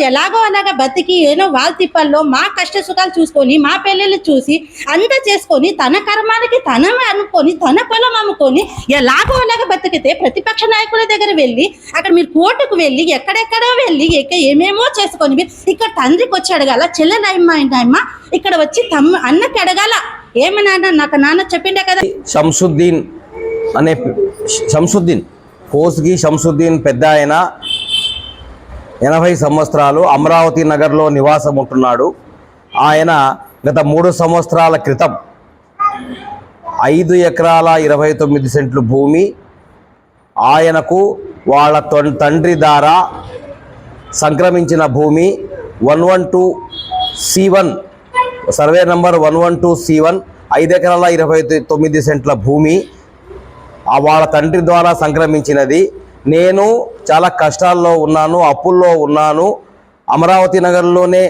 రోజు ఎలాగో అలాగా బతికి ఏదో వాళ్ళ తిప్పల్లో మా కష్ట సుఖాలు చూసుకొని మా పెళ్ళిళ్ళు చూసి అంతా చేసుకొని తన కర్మానికి తనమే అనుకొని తన పొలం అమ్ముకొని ఎలాగో అనగా బతికితే ప్రతిపక్ష నాయకుల దగ్గర వెళ్ళి అక్కడ మీరు కోర్టుకు వెళ్ళి ఎక్కడెక్కడో వెళ్ళి ఎక్క ఏమేమో చేసుకొని ఇక్కడ తండ్రికి వచ్చి అడగాల చెల్లెలమ్మ ఇక్కడ వచ్చి తమ్మ అన్నకి అడగాల. ఏమన్నా నాన్న నాకు నాన్న చెప్పిండే కదా. షంసుద్దీన్ అనే షంసుద్దీన్ కోస్గి షంసుద్దీన్ పెద్ద ఆయన ఎనభై సంవత్సరాలు అమరావతి నగర్లో నివాసం ఉంటున్నాడు. ఆయన గత మూడు సంవత్సరాల క్రితం ఐదు ఎకరాల ఇరవై తొమ్మిది సెంట్లు భూమి ఆయనకు వాళ్ళ తండ్రి ద్వారా సంక్రమించిన భూమి one one two C one survey number one one two C one ఐదు ఎకరాల ఇరవై తొమ్మిది సెంట్ల భూమి ఆ వాళ్ళ తండ్రి ద్వారా సంక్రమించినది. నేను చాలా కష్టాల్లో ఉన్నాను అప్పుల్లో ఉన్నాను. అమరావతి నగర్లోనే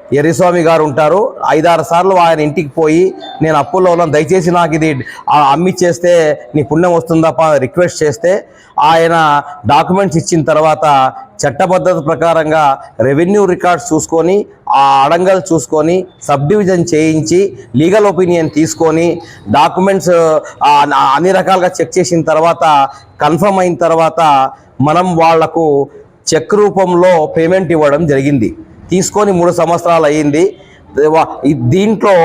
ఎర్రిస్వామి గారు ఉంటారు. ఐదారు సార్లు ఆయన ఇంటికి పోయి నేను అప్పుల్లో ఉన్నాను. దయచేసి నాకు ఇది ఆ, అమ్మిచ్చేస్తే నీ పుణ్యం వస్తుందప్ప రిక్వెస్ట్ చేస్తే ఆయన డాక్యుమెంట్స్ ఇచ్చిన తర్వాత చట్టబద్ధత ప్రకారంగా రెవెన్యూ రికార్డ్స్ చూసుకొని ఆ అడంగల్ చూసుకొని సబ్ డివిజన్ చేయించి లీగల్ ఒపీనియన్ తీసుకొని డాక్యుమెంట్స్ అన్ని రకాలుగా చెక్ చేసిన తర్వాత కన్ఫర్మ్ అయిన తర్వాత మనం వాళ్ళకు చెక్ రూపంలో పేమెంట్ ఇవ్వడం జరిగింది. తీసుకొని మూడు సంవత్సరాలు అయ్యింది. దీంట్లో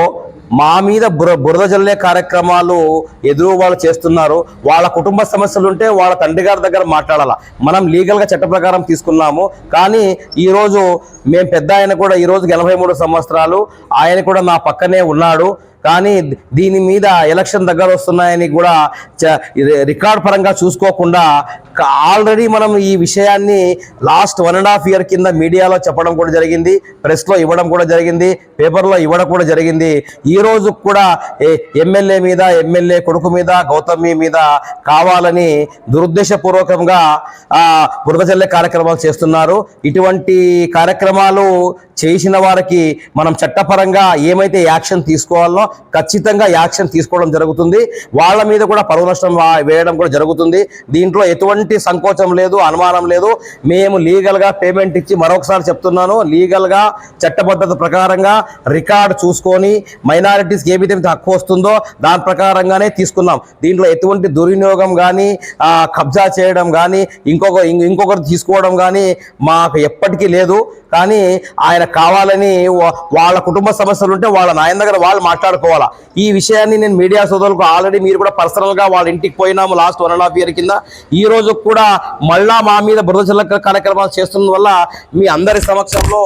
మా మీద బుర బురద జల్లే కార్యక్రమాలు ఎదురు వాళ్ళు చేస్తున్నారు. వాళ్ళ కుటుంబ సమస్యలు ఉంటే వాళ్ళ తండ్రి గారి దగ్గర మాట్లాడాల? మనం లీగల్గా చట్ట ప్రకారం తీసుకున్నాము. కానీ ఈరోజు మేము పెద్ద ఆయన కూడా ఈరోజుకి ఎనభై మూడు సంవత్సరాలు. ఆయన కూడా నా పక్కనే ఉన్నాడు. కానీ దీని మీద ఎలక్షన్ దగ్గర వస్తున్నాయని కూడా చ- రికార్డ్ పరంగా చూసుకోకుండా ఆల్రెడీ మనం ఈ విషయాన్ని last one and half year కింద మీడియాలో చెప్పడం కూడా జరిగింది ప్రెస్లో ఇవ్వడం కూడా జరిగింది పేపర్లో ఇవ్వడం కూడా జరిగింది. ఈ రోజు కూడా ఎమ్మెల్యే మీద ఎమ్మెల్యే కొడుకు మీద గౌతమి మీద కావాలని దురుద్దేశపూర్వకంగా ఆ, కార్యక్రమాలు చేస్తున్నారు. ఇటువంటి కార్యక్రమాలు చేసిన వారికి మనం చట్టపరంగా ఏమైతే యాక్షన్ తీసుకోవాలో ఖచ్చితంగా యాక్షన్ తీసుకోవడం జరుగుతుంది. వాళ్ళ మీద కూడా పరువు నష్టం వేయడం కూడా జరుగుతుంది. దీంట్లో ఎటువంటి సంకోచం లేదు అనుమానం లేదు. మేము లీగల్గా పేమెంట్ ఇచ్చి మరొకసారి చెప్తున్నాను. లీగల్గా చట్టబద్ధత ప్రకారంగా రికార్డ్ చూసుకొని మైనారిటీస్కి ఏమైతే హక్కు వస్తుందో దాని ప్రకారంగానే తీసుకున్నాం. దీంట్లో ఎటువంటి దుర్వినియోగం కానీ కబ్జా చేయడం కానీ ఇంకొక ఇంకొకరు తీసుకోవడం కానీ మాకు ఎప్పటికీ లేదు. కానీ ఆయన కావాలని వాళ్ళ కుటుంబ సమస్యలు ఉంటే వాళ్ళ నాయన దగ్గర వాళ్ళు పోవాలా ఈ విషయాన్ని నేను మీడియా సోదరులకు ఆల్రెడీ మీరు కూడా పర్సనల్గా వాళ్ళ ఇంటికి పోయినాము last one and half year కింద. ఈ రోజు కూడా మళ్ళా మా మీద బురద కార్యక్రమాలు చేస్తున్న వల్ల మీ అందరి సమక్షంలో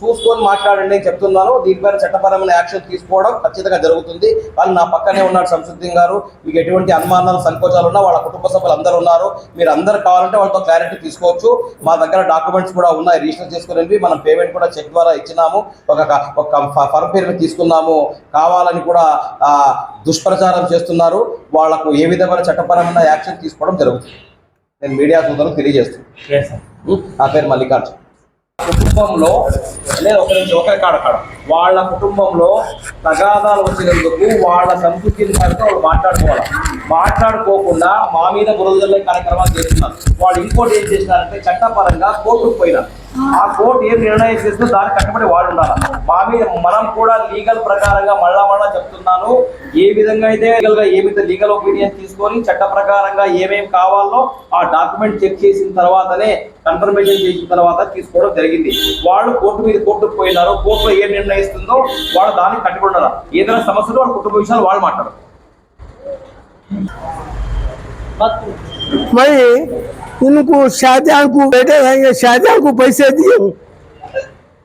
చూసుకొని మాట్లాడండి అని చెప్తున్నాను. దీనిపైన చట్టపరమైన యాక్షన్ తీసుకోవడం ఖచ్చితంగా జరుగుతుంది. వాళ్ళు నా పక్కనే ఉన్నాడు సంశుద్ధి గారు. మీకు ఎటువంటి అనుమానాలు సంకోచాలు ఉన్నా వాళ్ళ కుటుంబ సభ్యులు అందరూ ఉన్నారు. మీరు అందరు కావాలంటే వాళ్ళతో క్లారిటీ తీసుకోవచ్చు. మా దగ్గర డాక్యుమెంట్స్ కూడా ఉన్నాయి. రిజిస్టర్ చేసుకునేవి మనం పేమెంట్ కూడా చెక్ ద్వారా ఇచ్చినాము. ఒక ఒక ఫర్మ్ పేరు తీసుకున్నాము. కావాలని కూడా దుష్ప్రచారం చేస్తున్నారు. వాళ్ళకు ఏ విధమైన చట్టపరమైన యాక్షన్ తీసుకోవడం జరుగుతుంది. నేను మీడియా సోదరులకు తెలియజేస్తాను నా పేరు మల్లికార్జున్. కుటుంబంలో లేదు ఒకరి నుంచి ఒకరి కాడ కాడ వాళ్ళ కుటుంబంలో తగాదాలు వచ్చినందుకు వాళ్ళ సంస్కృతిని కనుక వాళ్ళు మాట్లాడుకోవాలి. మాట్లాడుకోకుండా మా మీద బురదల్లే కార్యక్రమాలు చేస్తున్నారు. వాళ్ళు ఇంకోటి ఏం చేసినారంటే చట్టపరంగా కోర్టుకు పోయినారు. ఆ కోర్టు ఏం నిర్ణయం చేస్తుందో దానికి కట్టుబడి వాళ్ళు ఉండాలి. మా మీద మనం కూడా లీగల్ ప్రకారంగా మళ్ళా మళ్ళా చెప్తున్నాను. ఏ విధంగా అయితే లీగల్గా ఏమైతే లీగల్ ఒపీనియన్ తీసుకొని చట్ట ప్రకారంగా ఏమేమి కావాలో ఆ డాక్యుమెంట్ చెక్ చేసిన తర్వాతనే కన్ఫర్మేషన్ చేసిన తర్వాత తీసుకోవడం జరిగింది. వాళ్ళు కోర్టు మీద కోర్టుకు పోయినారు. కోర్టులో ఏం నిర్ణయిస్తుందో వాళ్ళు దానికి కట్టుబడి ఏదైనా సమస్యలు వాళ్ళ కుటుంబ విషయాలు వాళ్ళు మాట్లాడరు. मैं इनको शाहजहां को बेटे रहेंगे शाहजहां को पैसे दिए।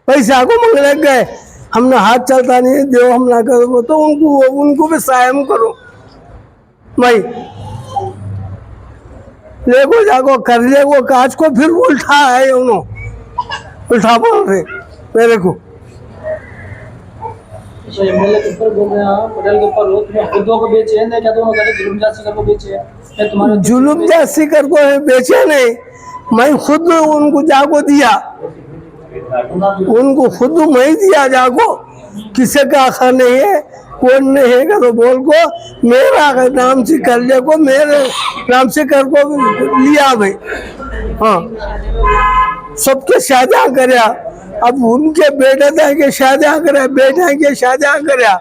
पैसा को मंगने गए। हमने हाथ चलता नहीं दो हम ना करो तो उनको उनको भी सायम करो। मैं लेको जाको कर ले वो काज को, फिर उल्टा है उन्होंने उल्टा बोल रहे मेरे को तो के ऊपर रहे हैं पटेल के ऊपर को बेचे हैं, क्या दोनों को बेचे हैं? जुलूम जासी कर को बेचे नहीं। मैं खुद उनको जागो दिया। उनको खुद मैं दिया जागो। किसी का आखा नहीं है? कौन नहीं है? तो बोल को मेरा नाम से कर ले को मेरे नाम से कर को लिया भाई। हाँ। सबके शादियाँ करया। अब उनके बेटे थे के शादियाँ करे बेटे के शादियाँ करया।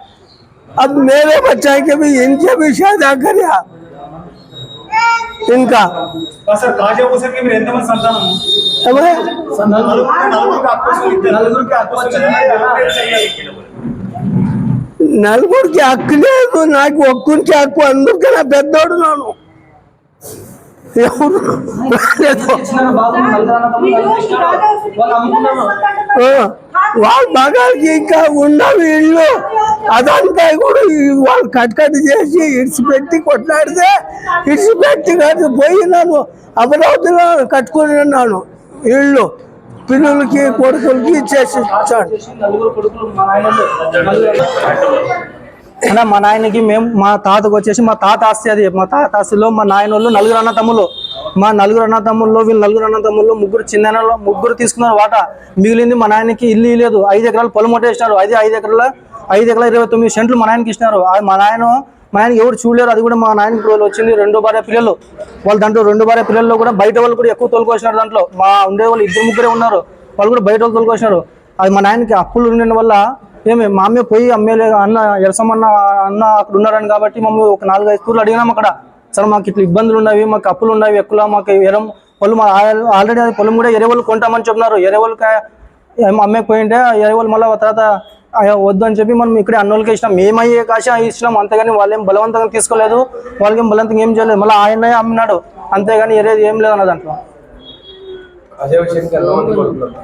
अब मेरे बच्चे के भी इनके भी शादियाँ करया। ఇంకా. నలుగురికి హక్కు లేదు నాకు ఒక్కరికి హక్కు అందరికీ నా పెద్దోడు నాను ఎవరు? వాళ్ళ మగాళ్ళకి ఇంకా ఉండవు ఇల్లు అదంతా కూడా వాళ్ళు కట్ కట్ చేసి ఇడిచిపెట్టి కొట్లాడితే ఇడిచిపెట్టి కట్టి పోయి నన్ను అమరావతిలో కట్టుకొని ఉన్నాను. ఇల్లు పిల్లలకి కొడుకులకి ఇచ్చేసి ఇచ్చాడు అన్న మా నాయనకి మేము మా తాతకు వచ్చేసి మా తాత ఆస్తి అది. మా తాత ఆస్తిలో మా నాయన వాళ్ళు నలుగురు అన్న తమ్ముళ్ళు. మా నలుగురు అన్న తమ్ముళ్ళు వీళ్ళు నలుగురు అన్న తమ్ముళ్ళు ముగ్గురు చిన్న ముగ్గురు తీసుకున్నారు వాటా. మిగిలింది మా నాయనకి ఇల్లు లేదు. ఐదు ఎకరాలు పొలం కొట్టేసినారు. అది ఐదు ఎకరాల ఐదు ఎకరాల ఇరవై తొమ్మిది సెంట్లు మా నాయనకి ఇచ్చినారు. అది మా నాయన మా ఆయనకి ఎవరు చూడలేరు. అది కూడా మా నాయన రోజులు వచ్చింది. రెండో భార్య పిల్లలు. వాళ్ళు దాంట్లో రెండు భార్య పిల్లల్లో కూడా బయట వాళ్ళు కూడా ఎక్కువ తోలుకొచ్చినారు దాంట్లో. మా ఉండే వాళ్ళు ఇద్దరు ముగ్గురే ఉన్నారు. వాళ్ళు కూడా బయట వాళ్ళు తోలుకొచ్చినారు. అది మా నాయనకి అప్పులు ఉండడం వల్ల ఏమి మా అమ్మే పోయి అమ్మేలే అన్న ఎరసమన్న అన్న అక్కడ ఉన్నారని కాబట్టి మమ్మల్ని ఒక నాలుగు ఐదు కూరలు అడిగినాం అక్కడ. సరే మాకు ఇట్లా ఇబ్బందులు ఉన్నవి మాకు అప్పులు ఉన్నవి ఎక్కువ మాకు ఎరం పొలం ఆల్రెడీ అది పొలం కూడా ఎరేవాళ్ళు కొంటామని చెప్పినారు. ఎరేవాళ్ళకి అమ్మే పోయింటే ఎరేవాళ్ళు మళ్ళీ తర్వాత వద్దు అని చెప్పి మనం ఇక్కడే అన్నోళ్ళకి ఇచ్చినాం. మేమయ్యే కాశ ఇచ్చినాం. అంతేగాని వాళ్ళేం బలవంతంగా తీసుకోలేదు. వాళ్ళకి బలవంతంగా ఏం చేయలేదు. మళ్ళీ ఆయన అమ్మినాడు. అంతేగాని ఎరేది ఏం లేదు అన్న దాంట్లో.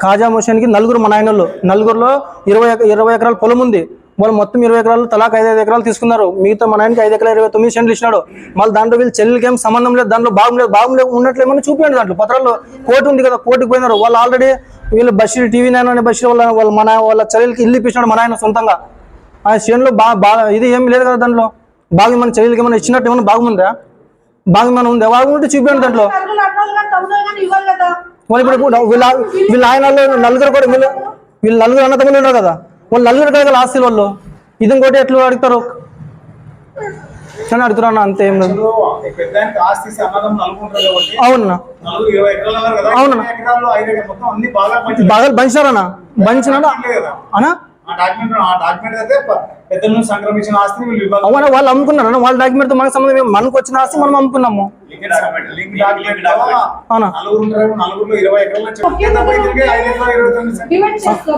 కాజా మోషన్కి నలుగురు మా నాయనలు నలుగురులో ఇరవై ఇరవై ఎకరాల పొలం ఉంది వాళ్ళు మొత్తం ఇరవై ఎకరాలు తలాక్ ఐదు ఐదు ఎకరాలు తీసుకున్నారు మిగతా మా నాయనకి ఐదు ఎకరాలు ఇరవై తొమ్మిది సెంట్లు ఇచ్చినాడు మళ్ళీ దాంట్లో వీళ్ళు చెల్లెలకి ఏం సంబంధం లేదు దాంట్లో బాగం లేదు బాగం లేదు ఉన్నట్లు ఏమన్నా చూపించండి దాంట్లో పత్రాలు కోర్టు ఉంది కదా కోర్టుకి పోయినారు వాళ్ళు ఆల్రెడీ వీళ్ళు బషీర్ టీవీ నైన్ అనే బషీర్ వాళ్ళ వాళ్ళ మన వాళ్ళ చెల్లెలకి ఇల్లు ఇప్పించినాడు మా నాయన సొంతంగా ఆ చేనులో బాగా బాగా ఇది ఏం లేదు కదా దాంట్లో బాగా మన చెల్లెలకి ఏమైనా ఇచ్చినట్టు ఏమైనా బాగుందా బాగా ఏమైనా ఉందా బాగుంటే చూపించండి దాంట్లో వాళ్ళు ఇప్పుడు వీళ్ళ వీళ్ళ ఆయన వాళ్ళు నలుగురు కూడా వీళ్ళు వీళ్ళు నలుగురు అన్న తమ్ముళ్ళు ఉన్నారు కదా. వాళ్ళు నలుగురు కదా ఆస్తి వాళ్ళు. ఇది ఇంకోటి ఎట్లా అడుగుతారు? అని అడుగుతున్నా అన్న, అంతే ఏం లేదు. అవును. బాగా బంచినాడా కదా. అనా ఆ డాక్యుమెంట్ ఆ డాక్యుమెంట్ అయితే ప- పెద్దల నుంచి సంక్రమించిన ఆస్తిని వీళ్ళు ఇవ్వాలి అవునా వాళ్ళు అమ్ముకున్నారు. వాళ్ళ డాక్యుమెంట్తో మనకు సంబంధం? మనకు వచ్చిన ఆస్తి మనం అమ్ముకున్నాము.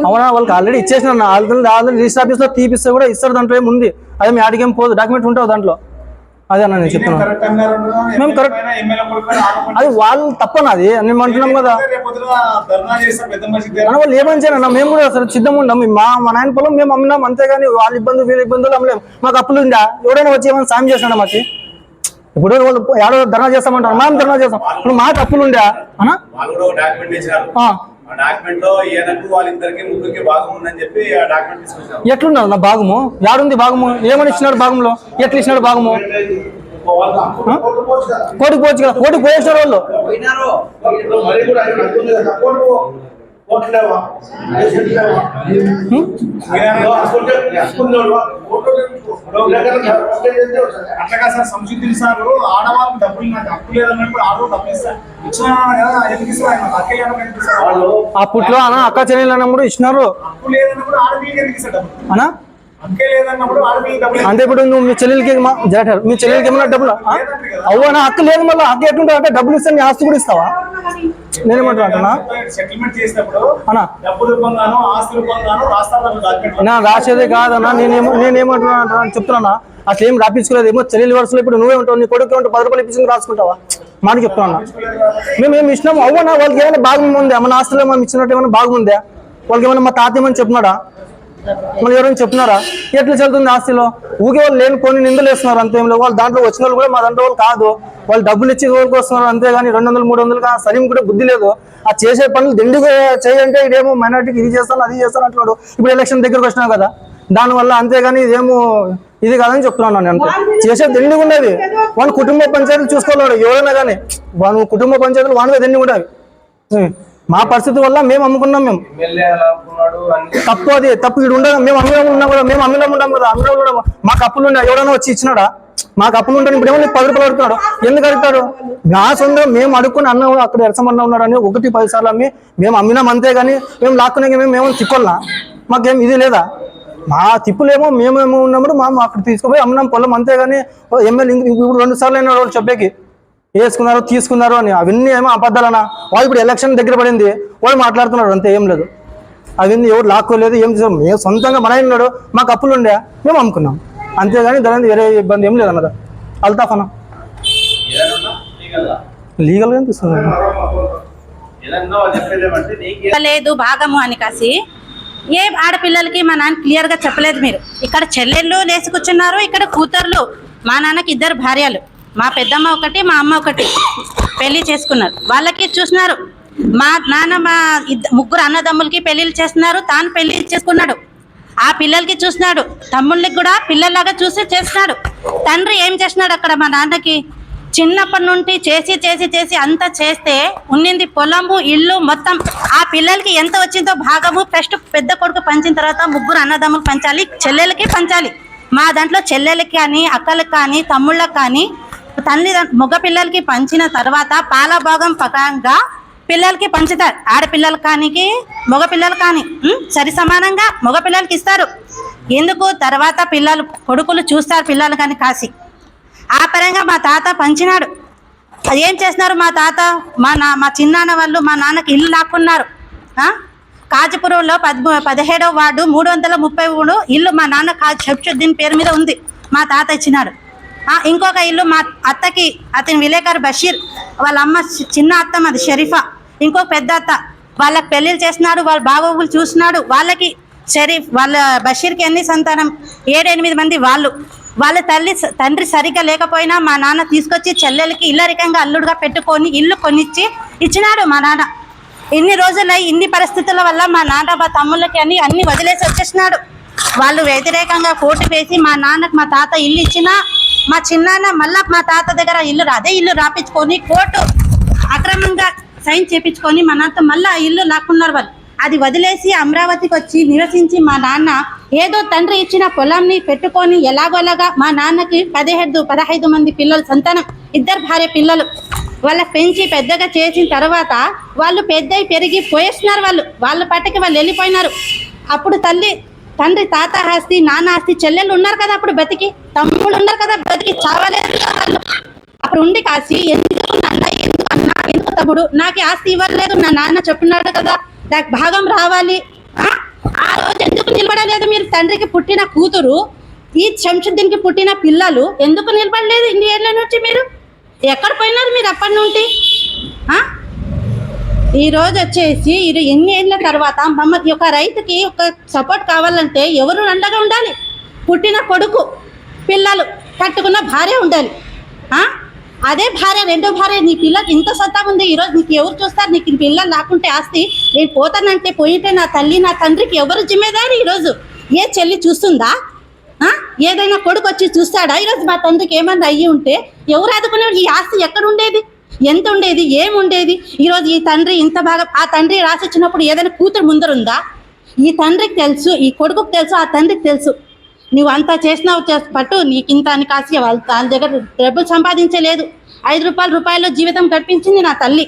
అవునా? వాళ్ళకి ఆల్రెడీ ఇచ్చేసిన ఆల్రెడీ రిజిస్టర్ ఆఫీస్లో తీపిస్తే కూడా ఇస్తారు దాంట్లో ఏమి ఉంది అదే మీ ఆడికి ఏం పోదు. డాక్యుమెంట్ ఉంటావు దాంట్లో. అదే అన్న నేను నేనేం చెప్తున్నాను కరెక్ట్ అన్నారు అంటున్నా. మేము కరెక్ట్. అది వాళ్ళు తప్పనది మేము అంటున్నాం కదా. అన్న వాళ్ళు ఏమని చేయరన్న మేము కూడా అసలు సిద్ధంగా ఉన్నాం మా మా నాయన పొలం మేము అమ్మినాం అంతేగాని వాళ్ళ ఇబ్బందులు వీళ్ళ ఇబ్బందులు అమ్మలేము మాకు అప్పులు ఉందా? ఎవడైనా వచ్చి ఏమైనా సాయం చేస్తాడా మాకు? ఇప్పుడు వాళ్ళు ఏడో ధర్నా చేస్తామంటారు. మనం ధర్నా చేస్తాం. ఇప్పుడు మాకు అప్పులు ఉందా? అన్న? ఆ, డాక్యుమెంట్లో ఈయనకు వాళ్ళిద్దరికి ముగ్గురికి భాగం ఉందని చెప్పి ఆ డాక్యుమెంట్ తీసుకొచ్చారు ఎట్లున్నారు నా భాగము? యాడుంది భాగము? ఏమని ఇచ్చినాడు భాగంలో? ఎట్లా ఇచ్చినాడు భాగము? కోటికి పోవచ్చు కదా. కోటికి పోయేసారు వాళ్ళు. మరి కూడా ఆయన అనుకుంది కదా, కోర్టు కోర్టు లేవా? పేషెంట్ లేవా? హాస్పిటల్ హాస్పిటల్ లేవా? కోర్టు లేవా? అట్లా కాదు సార్ సార్ ఆడవాళ్ళకి డబ్బులు నాకు హక్కు లేదన్నప్పుడు ఆడవాళ్ళు డబ్బులు ఇస్తారు అప్పట్లో అన్న అక్క చెల్లెలు అన్నప్పుడు ఇచ్చినారు. అనా? అంటే ఇప్పుడు నువ్వు మీ చెల్లెలకి మా జరటారు మీ చెల్లెలకి ఏమన్నా డబ్బులు? ఆ? అవునా హక్కు లేదు మళ్ళీ హక్కు ఎట్లుంటుంది అంటే డబ్బులు ఇస్తే నీ ఆస్తి కూడా ఇస్తావా? నేనేమంటున్నా నా రాసేదే కాదన్నా నేనేమో నేనేమంటున్నా అంటున్నా చెప్తున్నా. అసలు ఏం రాపించుకోలేదు ఏమో చెల్లెలు వరుసలో ఇప్పుడు నువ్వే ఉంటావు నీ కొడుకు ఉంటావు పది రూపాయలు ఇప్పించుకుని రాసుకుంటావా? మాట చెప్తున్నా మేము ఏమి ఇచ్చినాము? అవునా వాళ్ళకి ఏమైనా భాగం ఉందా? మన ఆస్తులు ఏమైనా ఇచ్చినట్టు ఏమైనా భాగం ఉందా? వాళ్ళకి ఏమైనా మా తాత ఏమని చెప్పినాడా? మళ్ళీ ఎవరైనా చెప్తున్నారా? ఎట్లా చెల్తుంది ఆస్తిలో? ఊకే వాళ్ళు లేని కొన్ని నిందలు వేస్తున్నారు అంతే వాళ్ళు దాంట్లో వచ్చిన వాళ్ళు కూడా మా దాంట్లో వాళ్ళు కాదు. వాళ్ళు డబ్బులు ఇచ్చి వాళ్ళకి వస్తున్నారు అంతేగాని రెండు వందలు మూడు వందలు సలీం కూడా బుద్ధి లేదు. ఆ చేసే పనులు దిండిగా చేయంటే ఇదేమో మైనార్టీకి ఇది చేస్తాను అది చేస్తాను అంటున్నాడు. ఇప్పుడు ఎలక్షన్ దగ్గరకు వచ్చినావు కదా. దానివల్ల అంతేగాని ఇదేమో ఇది కాదని చెప్తున్నాను నేను అంతే. చేసే దిండి ఉండేది. వాళ్ళ కుటుంబ పంచాయతీలు చూసుకోవాలి ఎవరైనా కానీ. వాళ్ళ కుటుంబ పంచాయతీలు వాళ్ళ దిండి ఉండేవి. మా పరిస్థితి వల్ల మేము అమ్ముకున్నాం మేము. తప్పు అది తప్పు ఇక్కడ ఉండదు మేము అమ్మిలో ఉన్నాం కదా మేము అమ్మిలో ఉన్నాం కదా అమ్మిలో కూడా మాకు అప్పులు ఉండే ఎవడైనా వచ్చి ఇచ్చినాడా? మాకు అప్పులు ఉంటే ఇప్పుడు ఏమో నీకు పది రూపాయలు అడుగుతున్నాడు. ఎందుకు అడుగుతాడు? నా సొంతం మేము అడుక్కుని అన్న అక్కడ ఎరసమన్న ఉన్నాడని ఒకటి పది సార్లు అమ్మి మేము అమ్మినాం అంతే కానీ మేము లాక్కునే మేము మేము తిప్పల్లా మాకేం ఇది లేదా? మా తిప్పులేమో మేమేమో ఉన్నప్పుడు మా మా అక్కడ తీసుకుపోయి అమ్మినాం పొలం అంతే కానీ ఎమ్మెల్యే ఇప్పుడు రెండు సార్లు అయినా వాళ్ళు చెప్పేకి. వేసుకున్నారు తీసుకున్నారు అని. అవన్నీ ఏమో అబద్ధాలనా? వాళ్ళు ఇప్పుడు ఎలక్షన్ దగ్గర పడింది వాళ్ళు మాట్లాడుతున్నారు అంతే ఏం లేదు. అవన్నీ ఎవరు లాక్కోలేదు ఏం చేసాం మేము సొంతంగా మన ఉన్నాడు మాకు అప్పులు ఉండే మేము అమ్ముకున్నాం. అంతేగాని దాని వేరే ఇబ్బంది ఏం లేదు అన్నదా. అల్తాఫ్ అన్న లీగల్గా తీసుకున్నాం లేదు భాగము అని కాసి. ఏ ఆడపిల్లలకి మా నాన్న క్లియర్గా చెప్పలేదు మీరు. ఇక్కడ చెల్లెళ్ళు లేచి కూర్చున్నారు ఇక్కడ కూతుర్లు. మా నాన్నకి ఇద్దరు భార్యలు. మా పెద్దమ్మ ఒకటి మా అమ్మ ఒకటి పెళ్ళి చేసుకున్నారు. వాళ్ళకి చూసినారు. మా నాన్న మా ముగ్గురు అన్నదమ్ములకి పెళ్ళిళ్ళు చేస్తున్నారు. తాను పెళ్ళి చేసుకున్నాడు. ఆ పిల్లలకి చూసినాడు. తమ్ముళ్ళకి కూడా పిల్లల్లాగా చూసి చేసినాడు. తండ్రి ఏం చేసినాడు అక్కడ మా నాన్నకి? చిన్నప్పటి నుండి చేసి చేసి చేసి అంతా చేస్తే ఉన్నింది పొలము ఇల్లు మొత్తం. ఆ పిల్లలకి ఎంత వచ్చిందో భాగము ఫస్ట్ పెద్ద కొడుకు పంచిన తర్వాత ముగ్గురు అన్నదమ్ములు పంచాలి చెల్లెలకి పంచాలి. మా దాంట్లో చెల్లెలకి కానీ అక్కలకు కానీ తమ్ముళ్ళకి కానీ తల్లి మగ పిల్లలకి పంచిన తర్వాత పాల భాగం పకంగా పిల్లలకి పంచుతారు ఆడపిల్లల కానికి మగపిల్లలు కానీ సరి సమానంగా మగ పిల్లలకి ఇస్తారు. ఎందుకు? తర్వాత పిల్లలు కొడుకులు చూస్తారు పిల్లలు కానీ కాసి. ఆ పరంగా మా తాత పంచినాడు. అది ఏం చేస్తున్నారు మా తాత? మా నా మా చిన్నాన్న వాళ్ళు మా నాన్నకి ఇల్లు లాక్కున్నారు. కాజపురంలో పద్ పదిహేడవ వార్డు మూడు వందల ముప్పై మూడు ఇల్లు మా నాన్న కా షబ్షుద్దీన్ పేరు మీద ఉంది. మా తాత ఇచ్చినాడు. ఇంకొక ఇల్లు మా అత్తకి అతని విలేకరు బషీర్ వాళ్ళ అమ్మ చి- చిన్న అత్త మాది షరీఫా. ఇంకో పెద్ద అత్త. వాళ్ళకి పెళ్ళిళ్ళు చేసినాడు వాళ్ళ బాగోగులు చూసినాడు వాళ్ళకి షరీఫ్ వాళ్ళ బషీర్కి ఎన్ని సంతానం? ఏడెనిమిది మంది వాళ్ళు. వాళ్ళ తల్లి తండ్రి సరిగ్గా లేకపోయినా మా నాన్న తీసుకొచ్చి చెల్లెలకి ఇల్లరికంగా అల్లుడుగా పెట్టుకొని ఇల్లు కొనిచ్చి ఇచ్చినాడు మా నాన్న. ఇన్ని రోజులై ఇన్ని పరిస్థితుల వల్ల మా నాన్న మా తమ్ముళ్ళకి అని అన్ని వదిలేసి వచ్చేసినాడు. వాళ్ళు వ్యతిరేకంగా కోర్టు వేసి మా నాన్నకు మా తాత ఇల్లు ఇచ్చినా మా చిన్నాన్న మళ్ళా మా తాత దగ్గర ఇల్లు అదే ఇల్లు రాపించుకొని కోర్టు అక్రమంగా సైన్ చేపించుకొని మా నాన్నతో మళ్ళీ ఆ ఇల్లు లాక్కున్నారు వాళ్ళు. అది వదిలేసి అమరావతికి వచ్చి నివసించి మా నాన్న ఏదో తండ్రి ఇచ్చిన పొలంని పెట్టుకొని ఎలాగోలాగా మా నాన్నకి పదిహేడు పదహైదు మంది పిల్లలు సంతానం ఇద్దరు భార్య పిల్లలు. వాళ్ళకి పెంచి పెద్దగా చేసిన తర్వాత వాళ్ళు పెద్ద పెరిగి పోయేస్తున్నారు వాళ్ళు. వాళ్ళ పట్టకి వాళ్ళు వెళ్ళిపోయినారు. అప్పుడు తల్లి తండ్రి తాత ఆస్తి నాన్న ఆస్తి చెల్లెళ్ళు ఉన్నారు కదా అప్పుడు బతికి తమ్ముడు ఉన్నారు కదా బతికి చావలేదు వాళ్ళు. అప్పుడు ఉండి కాసి ఎందుకు నాన్న ఎందుకు అన్న ఎందుకు తమ్ముడు? నాకు ఆస్తి ఇవ్వలేదు నా నాన్న చెప్పినాడు కదా నాకు భాగం రావాలి. ఆ? ఆ రోజు ఎందుకు నిలబడలేదు మీరు? తండ్రికి పుట్టిన కూతురు ఈ శంషుద్దీన్కి పుట్టిన పిల్లలు ఎందుకు నిలబడలేదు ఇన్ని ఏళ్ళ నుంచి మీరు? ఎక్కడ పోయినారు మీరు అప్పటి నుండి? ఆ? ఈ రోజు వచ్చేసి ఇది ఎన్ని ఏళ్ళ తర్వాత మమ్మ ఒక రైతుకి ఒక సపోర్ట్ కావాలంటే ఎవరు అండగా ఉండాలి? పుట్టిన కొడుకు పిల్లలు కట్టుకున్న భార్య ఉండాలి. అదే భార్య రెండో భార్య నీ పిల్లకి ఇంత సత్తా ఉంది ఈరోజు నీకు ఎవరు చూస్తారు? నీకు పిల్లలు లేకుంటే ఆస్తి. నేను పోతానంటే పోయితే నా తల్లి నా తండ్రికి ఎవరు జిమ్మేదారి ఈరోజు ఏ చెల్లి చూస్తుందా? ఏదైనా కొడుకు వచ్చి చూస్తాడా? ఈరోజు మా తండ్రికి ఏమన్నా అయ్యి ఉంటే ఎవరు ఆదుకునేవాడు ఈ ఆస్తి ఎక్కడ ఉండేది? ఎంత ఉండేది ఏముండేది? ఈరోజు ఈ తండ్రి ఇంత బాగా ఆ తండ్రి రాసిచ్చినప్పుడు ఏదైనా కూతురు ముందరుందా? ఈ తండ్రికి తెలుసు ఈ కొడుకుకు తెలుసు ఆ తండ్రికి తెలుసు. నువ్వు అంతా చేసినావు పట్టు నీకు ఇంత అని కాసి వాళ్ళ వాళ్ళ దగ్గర డబ్బులు సంపాదించలేదు. ఐదు రూపాయల రూపాయల్లో జీవితం గడిపించింది నా తల్లి.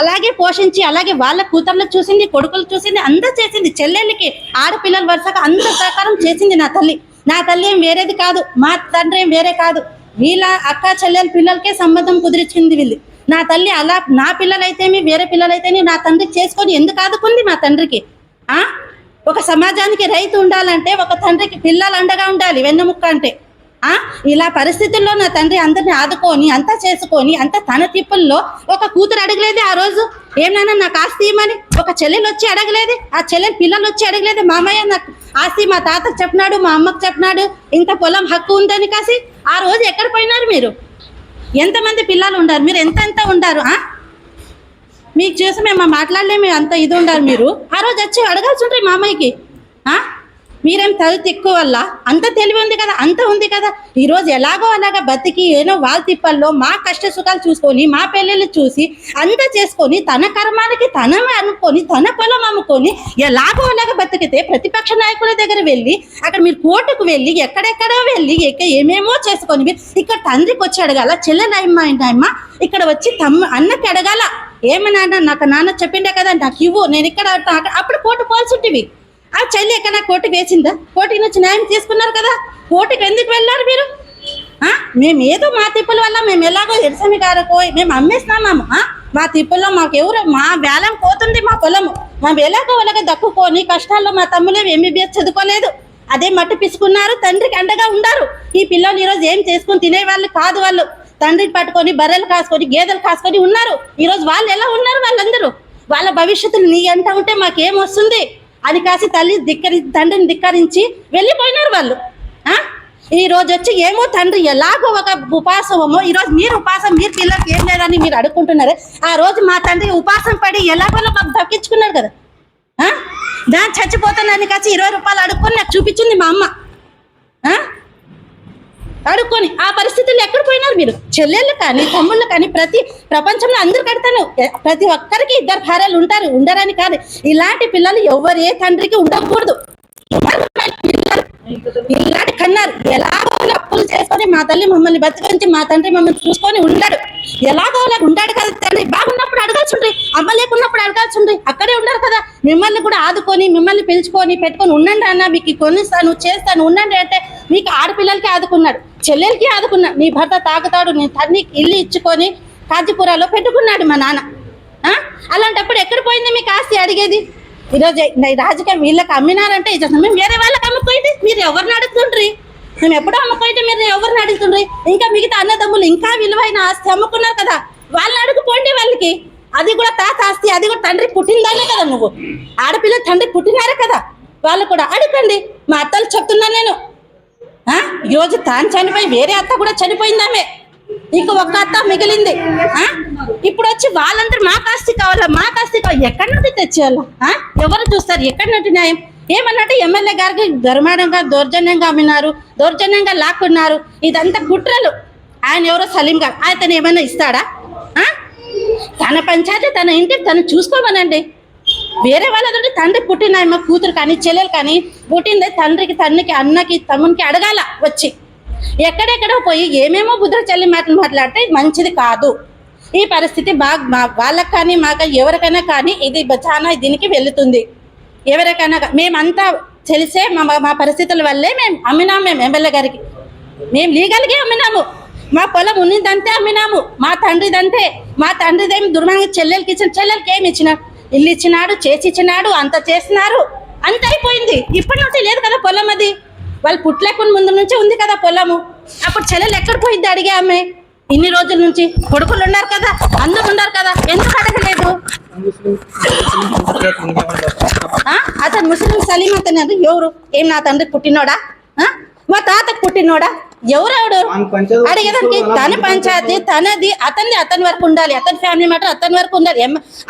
అలాగే పోషించి అలాగే వాళ్ళ కూతుర్లు చూసింది కొడుకులు చూసింది అంతా చేసింది చెల్లెళ్ళకి ఆడపిల్లల వరుసగా అంత సహకారం చేసింది నా తల్లి. నా తల్లి ఏం వేరేది కాదు మా తండ్రి ఏం వేరే కాదు. వీళ్ళ అక్క చెల్లెల పిల్లలకే సంబంధం కుదిరించింది వీళ్ళు. నా తల్లి అలా నా పిల్లలైతేమి వేరే పిల్లలైతేమి నా తండ్రికి చేసుకొని ఎందుకు ఆదుకుంది మా తండ్రికి? ఆ? ఒక సమాజానికి రైతు ఉండాలంటే ఒక తండ్రికి పిల్లలు అండగా ఉండాలి వెన్నెముక్క అంటే. ఆ? ఇలా పరిస్థితుల్లో నా తండ్రి అందరిని ఆదుకొని అంతా చేసుకొని అంత తన తిప్పుల్లో ఒక కూతురు అడగలేదే ఆ రోజు? ఏమైనా నాకు ఆస్తి ఇవ్వమని? ఒక చెల్లెలు వచ్చి అడగలేదే? ఆ చెల్లెలు పిల్లలు వచ్చి అడగలేదు? మామయ్య నాకు ఆస్తి మా తాతకు చెప్పినాడు మా అమ్మకు చెప్పినాడు ఇంత పొలం హక్కు ఉందని కాసి ఆ రోజు ఎక్కడ పోయినారు మీరు? ఎంతమంది పిల్లలు ఉండారు? మీరు ఎంత ఎంత ఉండారు మీకు చూసి మేము మాట్లాడలేము అంత ఇది ఉండారు మీరు. ఆ రోజు వచ్చి అడగాల్సి ఉంటారు మా అమ్మాయికి. మీరేం చదువు ఎక్కువ వల్ల? అంత తెలివి ఉంది కదా అంత ఉంది కదా. ఈరోజు ఎలాగో అలాగా బతికి ఏనో వాళ్ళ తిప్పల్లో మా కష్ట సుఖాలు చూసుకొని మా పెళ్ళిళ్ళు చూసి అంత చేసుకొని తన కర్మానికి తనమే అనుకొని తన పొలం అమ్ముకొని ఎలాగో అలాగా బతికితే ప్రతిపక్ష నాయకుల దగ్గర వెళ్ళి అక్కడ మీరు కోర్టుకు వెళ్ళి ఎక్కడెక్కడో వెళ్ళి ఎక్క ఏమేమో చేసుకొని ఇక్కడ తండ్రికి వచ్చి అడగాల చెల్లెలమ్మ అమ్మ ఇక్కడ వచ్చి తమ్మ అన్నకి అడగాల. ఏమన్నా నాకు నాన్న చెప్పిండే కదా నాకు ఇవ్వు నేను ఇక్కడ అక్కడ- అప్పుడు కోర్టు పోల్చుంటివి ఆ చెల్లి ఎక్కడ? కోటి వేసిందా? కోర్టుకి నుంచి న్యాయం తీసుకున్నారు కదా? కోర్టుకు ఎందుకు వెళ్ళారు మీరు? మేము ఏదో మా తిప్పుల వల్ల మేము ఎలాగో ఎరసమి గారుకో మేము అమ్మేస్తున్నాము. మా తిప్పుల్లో మాకు ఎవరు మా వేలం పోతుంది మా పొలము. మేము ఎలాగో అలాగే దక్కుకొని కష్టాల్లో మా తమ్ములే ఎంబీబీఎస్ చదువుకోలేదు. అదే మట్టి పిసుకున్నారు. తండ్రికి అండగా ఉండారు. ఈ పిల్లలు ఈరోజు ఏం చేసుకుని తినే వాళ్ళు కాదు వాళ్ళు. తండ్రిని పట్టుకొని బర్రెలు కాసుకొని గేదెలు కాసుకొని ఉన్నారు. ఈరోజు వాళ్ళు ఎలా ఉన్నారు వాళ్ళందరూ? వాళ్ళ భవిష్యత్తులు నీ అంట ఉంటే మాకేం వస్తుంది? అని కాసి తల్లి ధిక్కరి తండ్రిని ధిక్కరించి వెళ్ళిపోయినారు వాళ్ళు. ఈ రోజు వచ్చి ఏమో తండ్రి ఎలాగో ఒక ఉపాసమో ఈ రోజు మీరు ఉపాసం మీరు పిల్లలకి ఏం లేదని మీరు అడుక్కుంటున్నారు. ఆ రోజు మా తండ్రి ఉపాసం పడి ఎలాగో మాకు దక్కించుకున్నాడు కదా. దాన్ని చచ్చిపోతానని కాసి ఇరవై రూపాయలు అడుక్కొని నాకు చూపించింది మా అమ్మ. అడుక్కొని ఆ పరిస్థితుల్లో ఎక్కడ పోయినారు మీరు? చెల్లెళ్ళు కానీ తమ్ముళ్ళు కానీ ప్రతి ప్రపంచంలో అందరు కడతాను. ప్రతి ఒక్కరికి ఇద్దరు భార్యలు ఉంటారు ఉండరని కాదు. ఇలాంటి పిల్లలు ఎవరు ఏ తండ్రికి ఉండకూడదు. ఇలాంటి కన్నారు. ఎలాగో అప్పులు చేసుకొని మా తల్లి మమ్మల్ని బతికించి మా తండ్రి మమ్మల్ని చూసుకొని ఉంటాడు ఎలాగో ఉంటాడు ఉండాడు కదా తండ్రి. బాగున్నప్పుడు అడగాల్సిండ్రి. అమ్మ లేకున్నప్పుడు అడగాల్సి అడగాల్సిండ్రి. అక్కడే ఉండరు కదా. మిమ్మల్ని కూడా ఆదుకొని మిమ్మల్ని పిలుచుకొని పెట్టుకొని ఉండండి అన్న మీకు కొనిస్తాను చేస్తాను ఉండండి అంటే మీకు ఆడపిల్లలకి ఆదుకున్నాడు. చెల్లెలకి ఆదుకున్నా నీ భర్త తాగుతాడు నీ తన్ని ఇల్లు ఇచ్చుకొని కాజీపురాలో పెట్టుకున్నాడు మా నాన్న. అలాంటప్పుడు ఎక్కడ పోయింది మీకు ఆస్తి అడిగేది? ఈరోజు రాజకీయం వీళ్ళకి అమ్మినారంటే మేము వేరే వాళ్ళకి అమ్ముకోయింది మీరు ఎవరిని అడుగుతుండ్రి? మేము ఎప్పుడో అమ్ముకోయింటే మీరు ఎవరిని అడుగుతుండ్రి? ఇంకా మిగతా అన్నదమ్ములు ఇంకా విలువైన ఆస్తి అమ్ముకున్నారు కదా వాళ్ళని అడుగుపోండి వాళ్ళకి. అది కూడా తాత ఆస్తి అది కూడా తండ్రి పుట్టిందానే కదా నువ్వు. ఆడపిల్ల తండ్రి పుట్టినారే కదా వాళ్ళు కూడా అడగండి. మా అత్తలు చెప్తున్నా నేను ఈరోజు తాను చనిపోయి వేరే అత్త కూడా చనిపోయిందామే. ఇంక ఒక్క అత్త మిగిలింది. ఇప్పుడు వచ్చి వాళ్ళందరూ మా కాస్తి కావాలా? మా కాస్తి కావాలి ఎక్కడి నుండి తెచ్చేయాలా? ఎవరు చూస్తారు? ఎక్కడి నుండి న్యాయం? ఏమన్నట్టు ఎమ్మెల్యే గారికి ధర్మాడంగా దౌర్జన్యంగా అమ్మినారు దౌర్జన్యంగా లాక్కున్నారు. ఇదంతా కుట్రలు. ఆయన ఎవరో సలీం గారు. ఆయన ఏమైనా ఇస్తాడా? తన పంచాయతీ తన ఇంటికి తను చూసుకోమనండి. వేరే వాళ్ళ తండ్రి పుట్టిన మా కూతురు కానీ చెల్లెలు కానీ పుట్టింది తండ్రికి తన్నికి అన్నకి తమ్మునికి అడగాల వచ్చి. ఎక్కడెక్కడో పోయి ఏమేమో బుద్ధ చెల్లి మాటలు మాట్లాడితే మంచిది కాదు. ఈ పరిస్థితి బాగా మా వాళ్ళకి కానీ మాకు ఎవరికైనా కానీ ఇది చాలా దీనికి వెళుతుంది. ఎవరికైనా మేమంతా తెలిసే మా మా పరిస్థితుల వల్లే మేము అమ్మినాము మేము ఎమ్మెల్యే గారికి. మేము లీగల్గా అమ్మినాము. మా పొలం ఉన్నదంతే అమ్మినాము. మా తండ్రిదంతే. మా తండ్రిదేమి దుర్మార్గ చెల్లెలకి ఇచ్చిన చెల్లెలకి ఏమి ఇచ్చినాడు ఇల్లు ఇచ్చినాడు చేసి ఇచ్చినాడు అంత చేసినారు అంత అయిపోయింది. ఇప్పటి నుంచి లేదు కదా పొలం అది. వాళ్ళు పుట్టలేకుండా ముందు నుంచే ఉంది కదా పొలము. అప్పుడు చెల్లెలు ఎక్కడ పోయింది అడిగే ఆమె? ఇన్ని రోజుల నుంచి కొడుకులు ఉన్నారు కదా అందరు ఉన్నారు కదా ఎందుకు అడగలేదు? అతను ముస్లిం సలీం అతను ఎవరు? ఏం నా తండ్రి పుట్టినోడా? మా తాతకు పుట్టినోడా? పంచాయతీ అడిగేదానికి తన పంచాయతీ తనది అతనిది అతని వరకు ఉండాలి. అతని ఫ్యామిలీ మ్యాటర్ అతని వరకు ఉండాలి.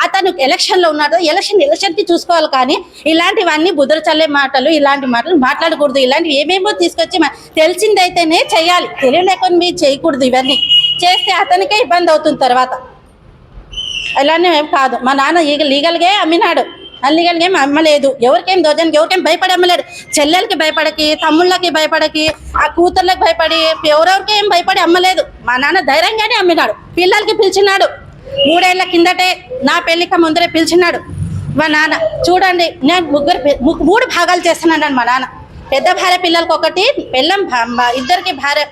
అతను ఎలక్షన్లో ఉన్నాడు. ఎలక్షన్ ఎలక్షన్కి చూసుకోవాలి కానీ ఇలాంటివన్నీ బుద్ధులు చల్లే మాటలు ఇలాంటి మాటలు మాట్లాడకూడదు. ఇలాంటివి ఏమేమో తీసుకొచ్చి తెలిసిందైతేనే చేయాలి. తెలియలేకుండా మీరు చేయకూడదు ఇవన్నీ. చేస్తే అతనికే ఇబ్బంది అవుతుంది తర్వాత. అలానే ఏం కాదు. మా నాన్న ఈగ లీగల్గా అమ్మినాడు. అన్లీగల్గా ఏం అమ్మలేదు. ఎవరికేం దోజానికి ఎవరికేం భయపడి అమ్మలేదు చెల్లెలకి భయపడకి తమ్ముళ్ళకి భయపడకి ఆ కూతుర్లకు భయపడి ఎవరెవరికి ఏం భయపడి అమ్మలేదు. మా నాన్న ధైర్యంగానే అమ్మినాడు. పిల్లలకి పిలిచినాడు. మూడేళ్ళ కిందటే నా పెళ్ళికి ముందరే పిలిచినాడు మా నాన్న. చూడండి నేను ముగ్గురు మూడు భాగాలు చేస్తున్నాను మా నాన్న. పెద్ద భార్య పిల్లలకి ఒకటి పెళ్ళం భా- మా ఇద్దరికి భార్య.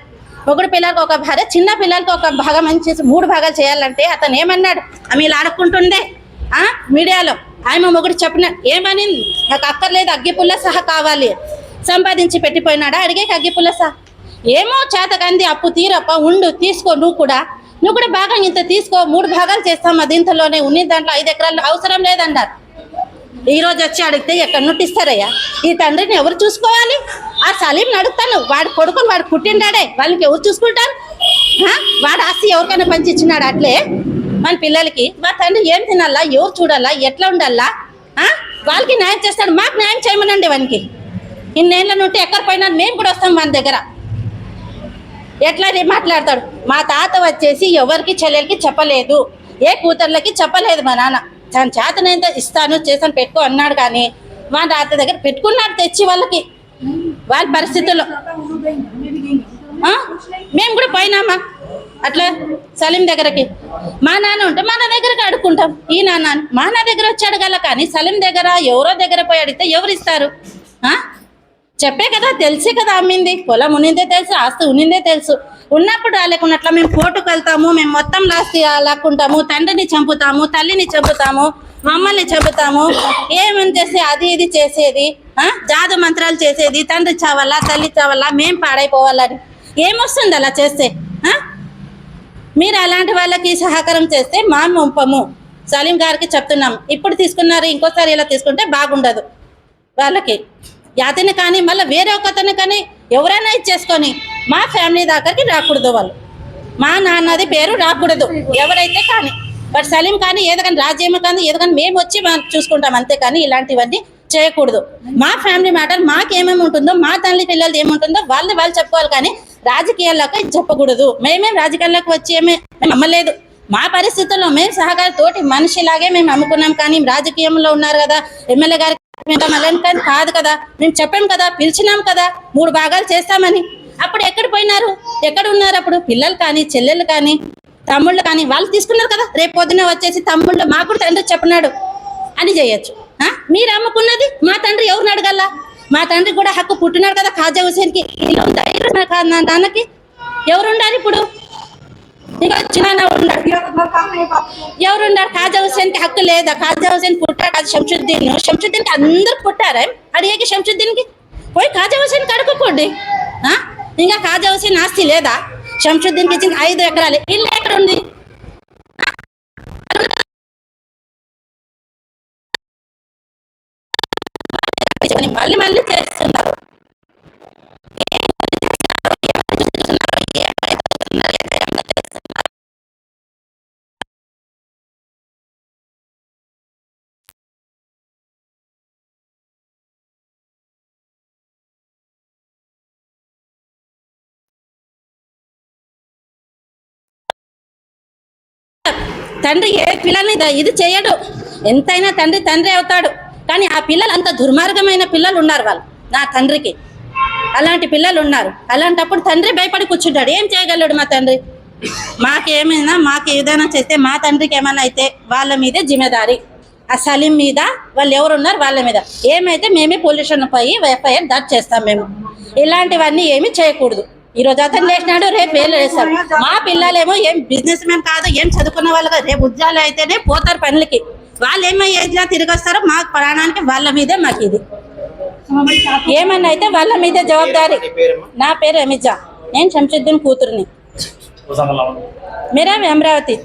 ఒకటి పిల్లలకి ఒక భార్య చిన్న పిల్లలకి ఒక భాగం అని చేసి మూడు భాగాలు చేయాలంటే అతను ఏమన్నాడు? ఆమె ఇలా ఆడుకుంటుండే మీడియాలో. ఆమె మొగుడు చెప్పిన ఏమని? నాకు అక్కర్లేదు అగ్గిపుల్ల సహా కావాలి. సంపాదించి పెట్టిపోయినాడా? అడిగే అగ్గిపుల్ల సహా. ఏమో చేతకంది అప్పు తీరప్ప ఉండు తీసుకో నువ్వు కూడా. నువ్వు కూడా భాగం ఇంత తీసుకో మూడు భాగాలు చేస్తాం అది ఇంతలోనే ఉన్నది దాంట్లో ఐదు ఎకరాలు అవసరం లేదన్నారు. ఈ రోజు వచ్చి అడిగితే ఎక్కడ నుట్టిస్తారయ్యా? ఈ తండ్రిని ఎవరు చూసుకోవాలి? ఆ సలీంని అడుగుతాను వాడు కొడుకుని వాడు పుట్టిండాడే. వాళ్ళకి ఎవరు చూసుకుంటారు? వాడు ఆస్తి ఎవరికైనా పంచి ఇచ్చినాడు అట్లే? మన పిల్లలకి మా తండ్రి ఏం తినాలా? ఎవరు చూడాలా? ఎట్లా ఉండాలా? వాళ్ళకి న్యాయం చేస్తాడు. మాకు న్యాయం చేయమనండి వానికి. ఇన్నేళ్ళ నుండి ఎక్కడ పోయినా మేము కూడా వస్తాం మన దగ్గర. ఎట్లా మాట్లాడతాడు. మా తాత వచ్చేసి ఎవరికి చెల్లెలకి చెప్పలేదు. ఏ కూతుర్లకి చెప్పలేదు మా నాన్న. తన చేతనైతే ఇస్తాను చేస్తాను పెట్టుకో అన్నాడు కానీ మా తాత దగ్గర పెట్టుకున్నాడు తెచ్చి వాళ్ళకి. వాళ్ళ పరిస్థితుల్లో? మేము కూడా పోయినామా? అట్లా సలీం దగ్గరకి. మా నాన్న ఉంటే మా నా దగ్గరకి అడుక్కుంటాం ఈ నాన్న మా నా దగ్గర వచ్చి అడగాల కానీ సలీం దగ్గర ఎవరో దగ్గర పోయి అడిగితే ఎవరు ఇస్తారు చెప్పే కదా తెలిసే కదా అమ్మింది. పొలం ఉన్నిందే తెలుసు ఆస్తి ఉన్నిందే తెలుసు. ఉన్నప్పుడు రాలేకున్నట్ల మేము కోర్టుకు వెళ్తాము మేము మొత్తం లాస్తి లాక్కుంటాము తండ్రిని చంపుతాము తల్లిని చంపుతాము మమ్మల్ని చంపుతాము. ఏమని చేస్తే అది ఇది చేసేది జాదు మంత్రాలు చేసేది తండ్రి చావాలా తల్లి చావాలా మేం పాడైపోవాలని. ఏమొస్తుంది అలా చేస్తే? మీరు అలాంటి వాళ్ళకి సహకారం చేస్తే మా ముంపము సలీం గారికి చెప్తున్నాం. ఇప్పుడు తీసుకున్నారు ఇంకోసారి ఇలా తీసుకుంటే బాగుండదు వాళ్ళకి. యాతని కానీ మళ్ళీ వేరే ఒకతని కానీ ఎవరైనా ఇచ్చేసుకొని మా ఫ్యామిలీ దగ్గరికి రాకూడదు వాళ్ళు. మా నాన్నది పేరు రాకూడదు ఎవరైతే కానీ. బట్ సలీం కానీ ఏదో కానీ రాజ్యం కానీ ఏదో కానీ మేము వచ్చి చూసుకుంటాం అంతే కానీ ఇలాంటివన్నీ చేయకూడదు. మా ఫ్యామిలీ మ్యాటర్ మాకేమేమి ఉంటుందో మా తల్లి పిల్లలది ఏముంటుందో వాళ్ళు వాళ్ళు చెప్పుకోవాలి కానీ రాజకీయాల్లోకి చెప్పకూడదు. మేమేం రాజకీయాల్లోకి వచ్చి ఏమే మేము నమ్మలేదు. మా పరిస్థితుల్లో మేము సహకార తోటి మనిషిలాగే మేము అమ్ముకున్నాం కానీ రాజకీయంలో ఉన్నారు కదా. ఎమ్మెల్యే గారికి కానీ కాదు కదా. మేము చెప్పాం కదా పిలిచినాం కదా. మూడు భాగాలు చేస్తామని. అప్పుడు ఎక్కడ పోయినారు? ఎక్కడ ఉన్నారు అప్పుడు? పిల్లలు కానీ చెల్లెలు కానీ తమ్ముళ్ళు కానీ వాళ్ళు తీసుకున్నారు కదా. రేపు పొద్దున వచ్చేసి తమ్ముళ్ళు మాకు కూడా తండ్రి చెప్పినాడు. అని చేయొచ్చు. మీరు అమ్ముకున్నది మా తండ్రి ఎవరిని నడగల్లా మా తండ్రి కూడా హక్కు పుట్టినాడు కదా ఖాజా హుసేన్కి. ఇలా ఉందా? నాన్నకి? ఇప్పుడు? ఇంకా చిన్న ఉన్నాడు. ఎవరు ఖాజా హుసేన్కి హక్కు లేదా? ఖాజా హుసేన్ పుట్టారు కాదు శంషుద్దీన్. శంషుద్దీన్కి అందరు పుట్టారే? అడిగేకి శంషుద్దీన్కి పోయి ఖాజా హుసేన్ కడుక్కోండి. ఆ? ఇంకా ఖాజా హుసేన్ ఆస్తి లేదా? శంషుద్దీన్కి ఇచ్చిన ఐదు ఎకరాలు. ఇల్లు ఎక్కడ ఉంది మళ్ళీ మళ్ళీ చేస్తున్నారు. తండ్రి ఏ పిల్లల్ని ఇది చేయడు. ఎంతైనా తండ్రి తండ్రి అవుతాడు. కానీ ఆ పిల్లలు అంత దుర్మార్గమైన పిల్లలు ఉన్నారు వాళ్ళు నా తండ్రికి. అలాంటి పిల్లలు ఉన్నారు. అలాంటప్పుడు తండ్రి భయపడి కూర్చుంటాడు. ఏం చేయగలడు మా తండ్రి? మాకేమైనా మాకు ఏదైనా చేస్తే మా తండ్రికి ఏమైనా అయితే వాళ్ళ మీదే జిమ్మేదారి. ఆ సలీం మీద వాళ్ళు ఎవరు ఉన్నారు? వాళ్ళ మీద. ఏమైతే మేమే పొల్యూషన్ పోయి ఎఫ్ఐఆర్ దాట్ చేస్తాం మేము. ఇలాంటివన్నీ ఏమీ చేయకూడదు. ఈ రోజు అతను లేచినాడు రేపు వేలు వేస్తాడు. మా పిల్లలేమో ఏం బిజినెస్ మ్యాన్ కాదు ఏం చదువుకున్న వాళ్ళు కాదు. రేపు ఉద్యోగాలు అయితేనే పోతారు పనులకి. వాళ్ళు ఏమో ఏజ్లా తిరిగి వస్తారో మా ప్రాణానికి వాళ్ళ మీదే మాకు ఇది. ఏమన్నా అయితే వాళ్ళ మీదే జవాబారి నా పేరు అమిజా నేను శంషుద్దీన్ కూతురుని. మీరా అమరావతి?